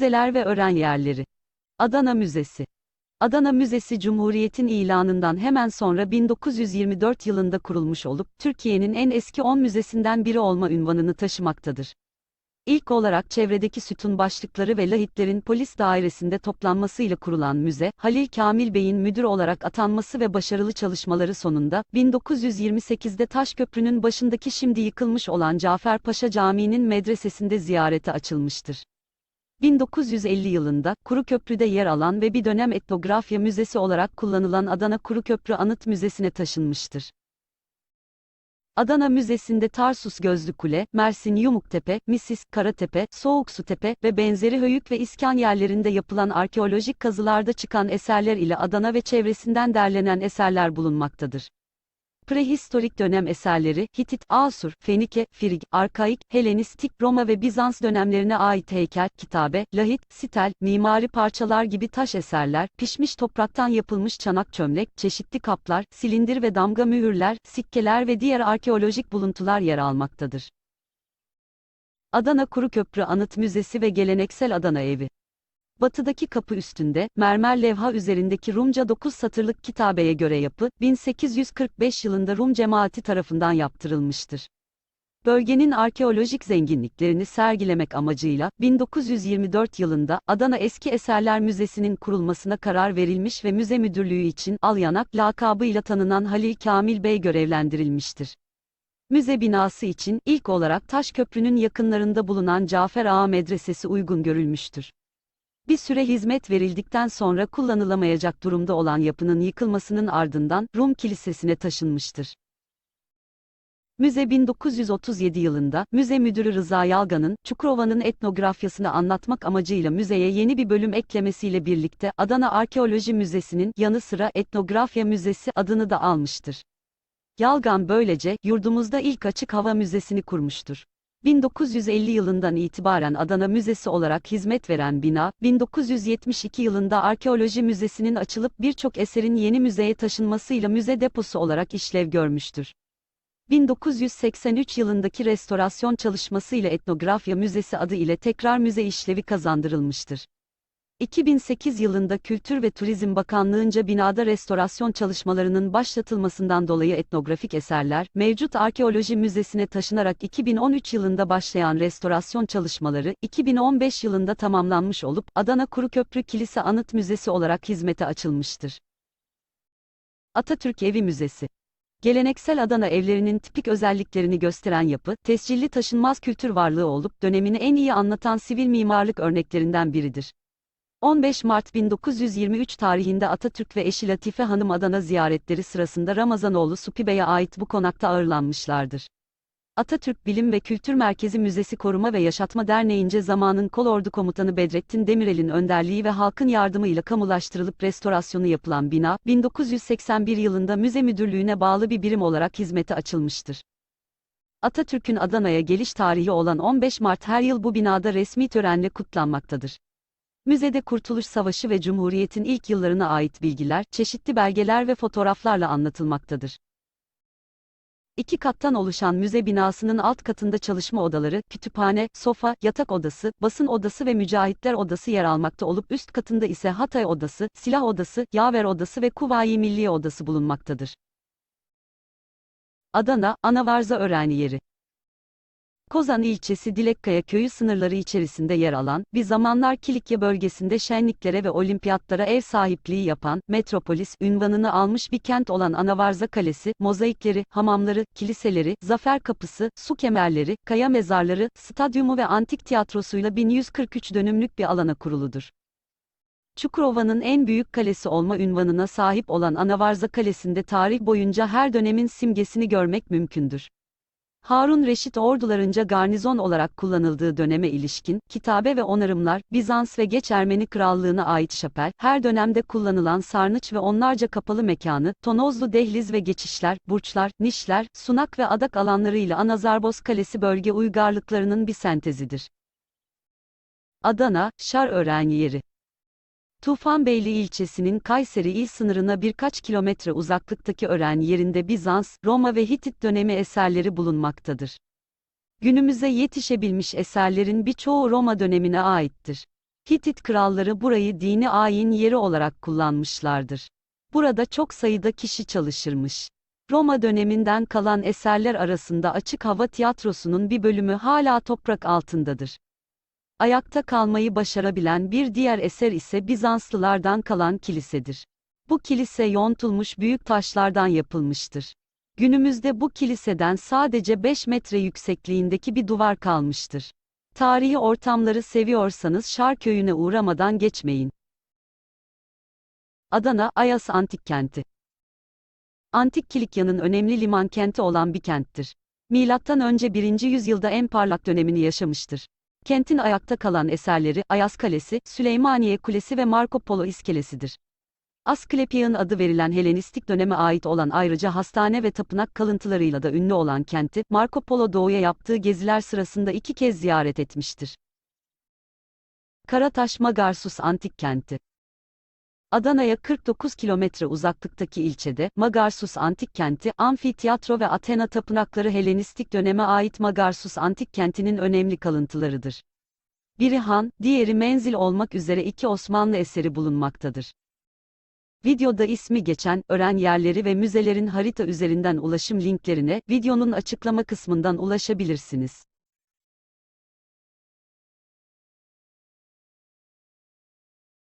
Müzeler ve öğren yerleri. Adana Müzesi. Adana Müzesi Cumhuriyet'in ilanından hemen sonra 1924 yılında kurulmuş olup, Türkiye'nin en eski 10 müzesinden biri olma ünvanını taşımaktadır. İlk olarak çevredeki sütun başlıkları ve lahitlerin polis dairesinde toplanmasıyla kurulan müze, Halil Kamil Bey'in müdür olarak atanması ve başarılı çalışmaları sonunda, 1928'de Taşköprü'nün başındaki şimdi yıkılmış olan Caferpaşa Camii'nin medresesinde ziyarete açılmıştır. 1950 yılında, Kuruköprü'de yer alan ve bir dönem etnografya müzesi olarak kullanılan Adana Kuruköprü Anıt Müzesi'ne taşınmıştır. Adana Müzesi'nde Tarsus Gözlü Kule, Mersin Yumuktepe, Misis, Karatepe, Soğuksutepe ve benzeri höyük ve iskan yerlerinde yapılan arkeolojik kazılarda çıkan eserler ile Adana ve çevresinden derlenen eserler bulunmaktadır. Prehistorik dönem eserleri, Hitit, Asur, Fenike, Frig, Arkaik, Helenistik, Roma ve Bizans dönemlerine ait heykel, kitabe, lahit, sitel, mimari parçalar gibi taş eserler, pişmiş topraktan yapılmış çanak çömlek, çeşitli kaplar, silindir ve damga mühürler, sikkeler ve diğer arkeolojik buluntular yer almaktadır. Adana Kuruköprü Anıt Müzesi ve Geleneksel Adana Evi Batıdaki kapı üstünde, mermer levha üzerindeki Rumca 9 satırlık kitabeye göre yapı, 1845 yılında Rum cemaati tarafından yaptırılmıştır. Bölgenin arkeolojik zenginliklerini sergilemek amacıyla, 1924 yılında, Adana Eski Eserler Müzesi'nin kurulmasına karar verilmiş ve müze müdürlüğü için Alyanak lakabıyla tanınan Halil Kamil Bey görevlendirilmiştir. Müze binası için, ilk olarak Taşköprü'nün yakınlarında bulunan Cafer Ağa Medresesi uygun görülmüştür. Bir süre hizmet verildikten sonra kullanılamayacak durumda olan yapının yıkılmasının ardından Rum Kilisesi'ne taşınmıştır. Müze 1937 yılında, müze müdürü Rıza Yalgan'ın, Çukurova'nın etnografyasını anlatmak amacıyla müzeye yeni bir bölüm eklemesiyle birlikte Adana Arkeoloji Müzesi'nin yanı sıra Etnografya Müzesi adını da almıştır. Yalgan böylece, yurdumuzda ilk açık hava müzesini kurmuştur. 1950 yılından itibaren Adana Müzesi olarak hizmet veren bina, 1972 yılında Arkeoloji Müzesi'nin açılıp birçok eserin yeni müzeye taşınmasıyla müze deposu olarak işlev görmüştür. 1983 yılındaki restorasyon çalışmasıyla Etnografya Müzesi adı ile tekrar müze işlevi kazandırılmıştır. 2008 yılında Kültür ve Turizm Bakanlığı'nca binada restorasyon çalışmalarının başlatılmasından dolayı etnografik eserler, mevcut arkeoloji müzesine taşınarak 2013 yılında başlayan restorasyon çalışmaları, 2015 yılında tamamlanmış olup, Adana Kuruköprü Kilise Anıt Müzesi olarak hizmete açılmıştır. Atatürk Evi Müzesi Geleneksel Adana evlerinin tipik özelliklerini gösteren yapı, tescilli taşınmaz kültür varlığı olup dönemini en iyi anlatan sivil mimarlık örneklerinden biridir. 15 Mart 1923 tarihinde Atatürk ve eşi Latife Hanım Adana ziyaretleri sırasında Ramazanoğlu Supi Bey'e ait bu konakta ağırlanmışlardır. Atatürk Bilim ve Kültür Merkezi Müzesi Koruma ve Yaşatma Derneği'nce zamanın Kolordu Komutanı Bedrettin Demirel'in önderliği ve halkın yardımıyla kamulaştırılıp restorasyonu yapılan bina, 1981 yılında müze müdürlüğüne bağlı bir birim olarak hizmete açılmıştır. Atatürk'ün Adana'ya geliş tarihi olan 15 Mart her yıl bu binada resmi törenle kutlanmaktadır. Müzede Kurtuluş Savaşı ve Cumhuriyet'in ilk yıllarına ait bilgiler, çeşitli belgeler ve fotoğraflarla anlatılmaktadır. İki kattan oluşan müze binasının alt katında çalışma odaları, kütüphane, sofa, yatak odası, basın odası ve mücahitler odası yer almakta olup üst katında ise Hatay odası, silah odası, yaver odası ve Kuvayi Milliye odası bulunmaktadır. Adana, Anavarza öğreni yeri. Kozan ilçesi Dilekkaya köyü sınırları içerisinde yer alan, bir zamanlar Kilikya bölgesinde şenliklere ve olimpiyatlara ev sahipliği yapan, metropolis ünvanını almış bir kent olan Anavarza Kalesi, mozaikleri, hamamları, kiliseleri, zafer kapısı, su kemerleri, kaya mezarları, stadyumu ve antik tiyatrosuyla 1143 dönümlük bir alana kuruludur. Çukurova'nın en büyük kalesi olma ünvanına sahip olan Anavarza Kalesi'nde tarih boyunca her dönemin simgesini görmek mümkündür. Harun Reşit ordularınca garnizon olarak kullanıldığı döneme ilişkin, kitabe ve onarımlar, Bizans ve geç Ermeni Krallığına ait şapel, her dönemde kullanılan sarnıç ve onlarca kapalı mekanı, tonozlu dehliz ve geçişler, burçlar, nişler, sunak ve adak alanlarıyla Anazarbos Kalesi bölge uygarlıklarının bir sentezidir. Adana, Şar öğrenci yeri Tufanbeyli ilçesinin Kayseri il sınırına birkaç kilometre uzaklıktaki öğren yerinde Bizans, Roma ve Hitit dönemi eserleri bulunmaktadır. Günümüze yetişebilmiş eserlerin birçoğu Roma dönemine aittir. Hitit kralları burayı dini ayin yeri olarak kullanmışlardır. Burada çok sayıda kişi çalışırmış. Roma döneminden kalan eserler arasında açık hava tiyatrosunun bir bölümü hala toprak altındadır. Ayakta kalmayı başarabilen bir diğer eser ise Bizanslılardan kalan kilisedir. Bu kilise yontulmuş büyük taşlardan yapılmıştır. Günümüzde bu kiliseden sadece 5 metre yüksekliğindeki bir duvar kalmıştır. Tarihi ortamları seviyorsanız Şarköy'üne uğramadan geçmeyin. Adana, Ayas Antik Kenti. Antik Kilikya'nın önemli liman kenti olan bir kenttir. Milattan önce 1. yüzyılda en parlak dönemini yaşamıştır. Kentin ayakta kalan eserleri Ayas Kalesi, Süleymaniye Kulesi ve Marco Polo iskelesidir. Asklepion adı verilen Helenistik döneme ait olan ayrıca hastane ve tapınak kalıntılarıyla da ünlü olan kenti, Marco Polo doğuya yaptığı geziler sırasında iki kez ziyaret etmiştir. Karataş Magarsus Antik Kenti Adana'ya 49 kilometre uzaklıktaki ilçede, Magarsus Antik Kenti, amfiteyatro ve Athena tapınakları Helenistik döneme ait Magarsus Antik Kenti'nin önemli kalıntılarıdır. Biri han, diğeri menzil olmak üzere iki Osmanlı eseri bulunmaktadır. Videoda ismi geçen, öğren yerleri ve müzelerin harita üzerinden ulaşım linklerine, videonun açıklama kısmından ulaşabilirsiniz.